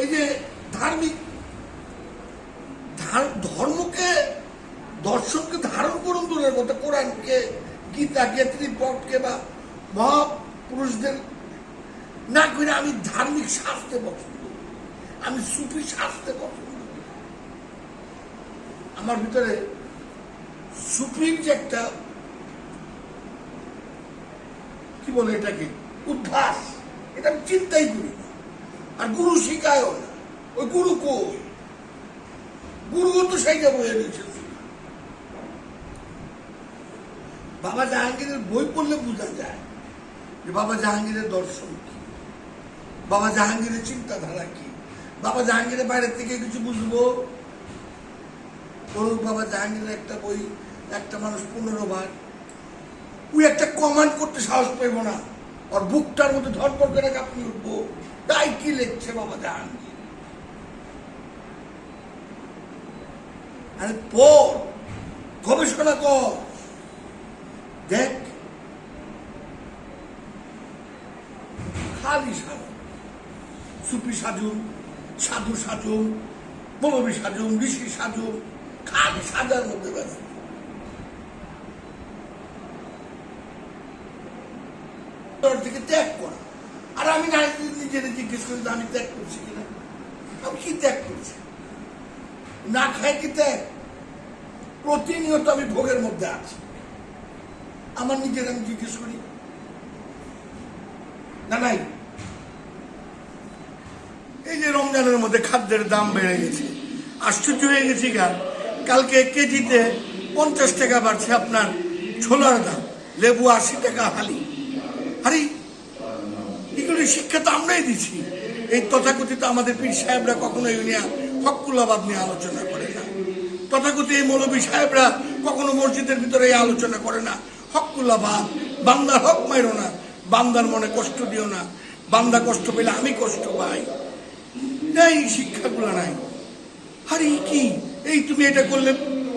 এই যে ধার্মিক ধর্মকে, দর্শনকে ধারণ করুন দূরের কথা কোরআনকে গীতাকে ত্রিপটকে বা মহাপুরুষদের না করে আমি ধার্মিক শাস্তে পছন্দ। আমি সুফি শাস্তে পছন্দ। আমার ভিতরে সুফির যে একটা, কি বলে এটাকে, উদ্ভাস, এটা আমি চিন্তাই করি না আর গুরু শিখায়ও না ওই গুরু কই? গুরুও তো সেইটা বয়ে দিয়েছে। বাবা জাহাঙ্গীরের বই পড়লে বোঝা যায় যে বাবা জাহাঙ্গীরের দর্শন কি? বাবা জাহাঙ্গীরের চিন্তাধারা কি? বাবা জাহাঙ্গীরের বাইরের থেকে কিছু বুঝব? পড়ুক বাবা জাহাঙ্গীরের একটা বই, একটা মানুষ পনেরো বার। ওই একটা কমান্ড করতে সাহস পাইব না। আর বুকটার মধ্যে ধরপর করে কাঁপিয়ে উঠবো তাই কি লিখছে বাবা জাহাঙ্গীর আরে পড় গবেষণা কর দেখ খালি সাজুন সুপি সাজুন সাধু সাজুন মৌলবী সাজুন ঋষি সাজুন খালি সাজার মধ্যে ব্যস্ত দিকে ত্যাগ করা। আর আমি নিজের জিজ্ঞেস করি আমি ত্যাগ করছি কিনা? আমি কি ত্যাগ করছি? না খাই কি ত্যাগ? প্রতিনিয়ত আমি ভোগের মধ্যে আছি। আমার নিজের আমি জিজ্ঞেস করি। না, নাই। এই যে রমজানের মধ্যে খাদ্যের দাম বেড়ে গেছে। আশ্চর্য হয়ে গেছি গা। কালকে কেজিতে পঞ্চাশ টাকা বাড়ছে আপনার ছোলার দাম। লেবু আশি টাকা হালি। আরে, এগুলি শিক্ষা তো আমরাই দিচ্ছি এই তথাকথিত আমাদের পীর সাহেবরা কখনো এই নিয়ে হকুল্লাবাদ নিয়ে আলোচনা করে না। তথাকথিত এই মৌলবী সাহেবরা কখনো মসজিদের ভিতরে এই আলোচনা করে না। হকুল্লাবাদ বান্দার হক মাইরো না। বান্দার মনে কষ্ট দিও না। বান্দা কষ্ট পেলে আমি কষ্ট পাই। এই শিক্ষাগুলো নাই। আরে কি? এই তুমি এটা করলে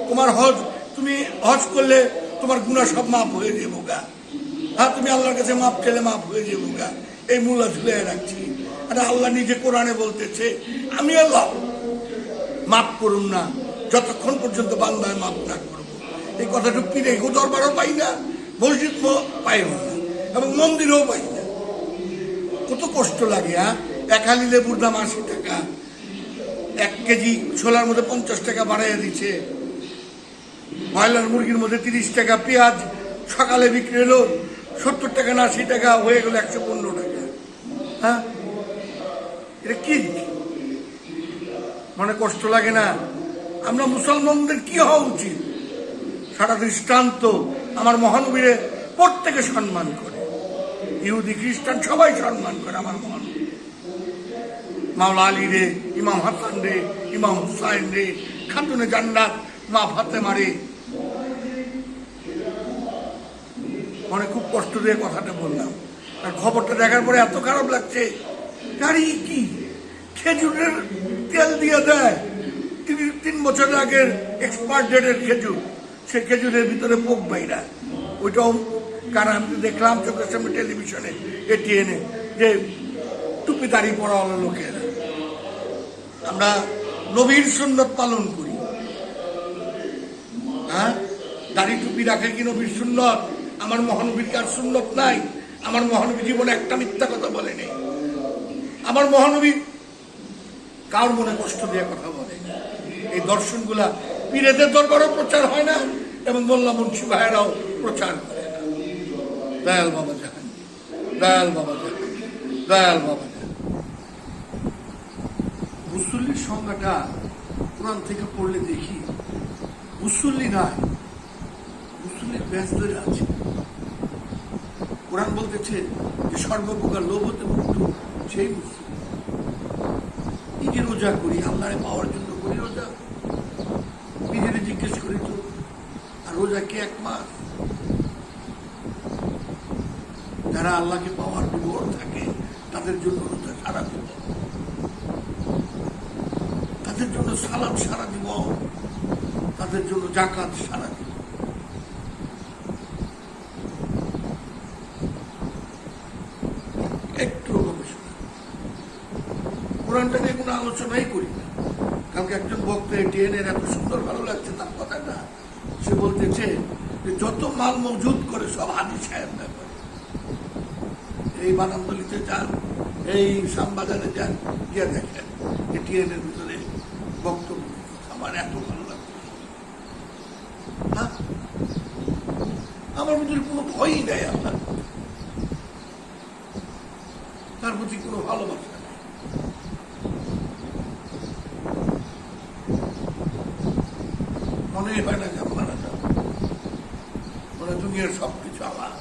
তোমার হজ, তুমি হজ করলে তোমার গুণা সব মাফ হয়ে যাব গা। হ্যাঁ তুমি আল্লাহর কাছে মাপ চেলে মাফ হয়ে যে গা। এই মূলা ঝুলে রাখছি। আরে আল্লাহ নিজে কোরআনে বলতেছে, আমি আল্লাহ মাফ করুন না। যতক্ষণ পর্যন্ত বান্দায় মাপ না করব। এই কথাটা পিড়ে গো দরবারও পাই না মসজিদ পাইও না, এবং মন্দিরেও পাই না। কত কষ্ট লাগে হ্যাঁ? এক হালি লেবুর দাম আশি টাকা, এক কেজি ছোলার মধ্যে পঞ্চাশ টাকা বাড়াইয়া দিচ্ছে ব্রয়লার মুরগির মধ্যে তিরিশ টাকা, পেঁয়াজ সকালে বিক্রি হলো সত্তর টাকা না, আশি টাকা, হয়ে গেল একশো পনেরো টাকা। হ্যাঁ? এটা কি? মানে কষ্ট লাগে না? আমরা মুসলমানদের কি হওয়া উচিত? সারা দৃষ্টান্ত আমার মহানবীরে প্রত্যেকে সম্মান করে। ইহুদি, খ্রিস্টান সবাই সম্মান করে আমার মহানবী মাওলা আলী রে, ইমাম হাসান রে, ইমাম হুসাইন রে, খাতুনে জান্নাত, মা ফাতেমা রে মানে খুব কষ্ট দিয়ে কথাটা বললাম। আর খবরটা দেখার পরে এত খারাপ লাগছে, গাড়ি কি? খেজুরের তেল দিয়ে দেয়। তিন তিন বছর আগের এক্সপায়ার ডেটের খেজুর সে খেজুরের ভিতরে পোক বাইরা। ওইটাও কারণ আমি দেখলাম চোখের সামনে টেলিভিশনে এটিএনে যে টুপি দাড়ি পড়া হলো লোকের। আমরা নবীর সুন্নত পালন করি। হ্যাঁ? দাড়ি টুপি রাখে কি নবীর সুন্নত? আমার মহানবীর কার সুন্নত নাই। আমার মহানবী জীবনে একটা মিথ্যা কথা বলে নেই আমার মহানবী কার মনে কষ্ট দিয়ে কথা বলে? এই দর্শনগুলা পীরেদের দরবারও প্রচার হয় না এবং মোল্লা মুন্সি ভাইয়েরাও প্রচার করে না। দয়াল বাবা জাহাঙ্গীর দয়াল বাবা জাহাঙ্গীর দয়াল বাবা জাহাঙ্গীর মুসল্লির সংজ্ঞাটা কোরআন থেকে পড়লে দেখি, মুসল্লি নয় মুসল্লির ব্যাস ধরে আছে। কোরআন বলতেছে যে সর্বপ্রকার লোভ হতে মুক্ত, সেই মুসলিম যে রোজা করি, আল্লাহরে পাওয়ার জন্য করি রোজা। নিজেরে জিজ্ঞেস করি তো, আর রোজা কি এক মাস যারা আল্লাহকে পাওয়ার বিবর থাকে, তাদের জন্য রোজা সারা দিব। তাদের জন্য সালাম সারা দিব। তাদের জন্য জাকাত সারা দিব একটু গবেষণা কোরআনটা নিয়ে কোনো আলোচনাই করি না। কারণ একজন বক্তা টিএনের এত সুন্দর ভালো লাগছে, তার কথাটা সে বলতেছে যে, যত মাল মজুদ করে, সব হাজি সাহেব ব্যাপার এই বানামদলিতে যান, এই শ্যামবাজারে যান, গিয়ে দেখেন যে টিএনের ভিতরে বক্তব্য আমার এত ভালো লাগছে? আমার ভিতরে কোনো ভয়ই নেই আপনার। তার প্রতি কোনো ভালোবাসা মনে হয় না যে মারা যাব। মানে দুনিয়ার সব কিছু আমার।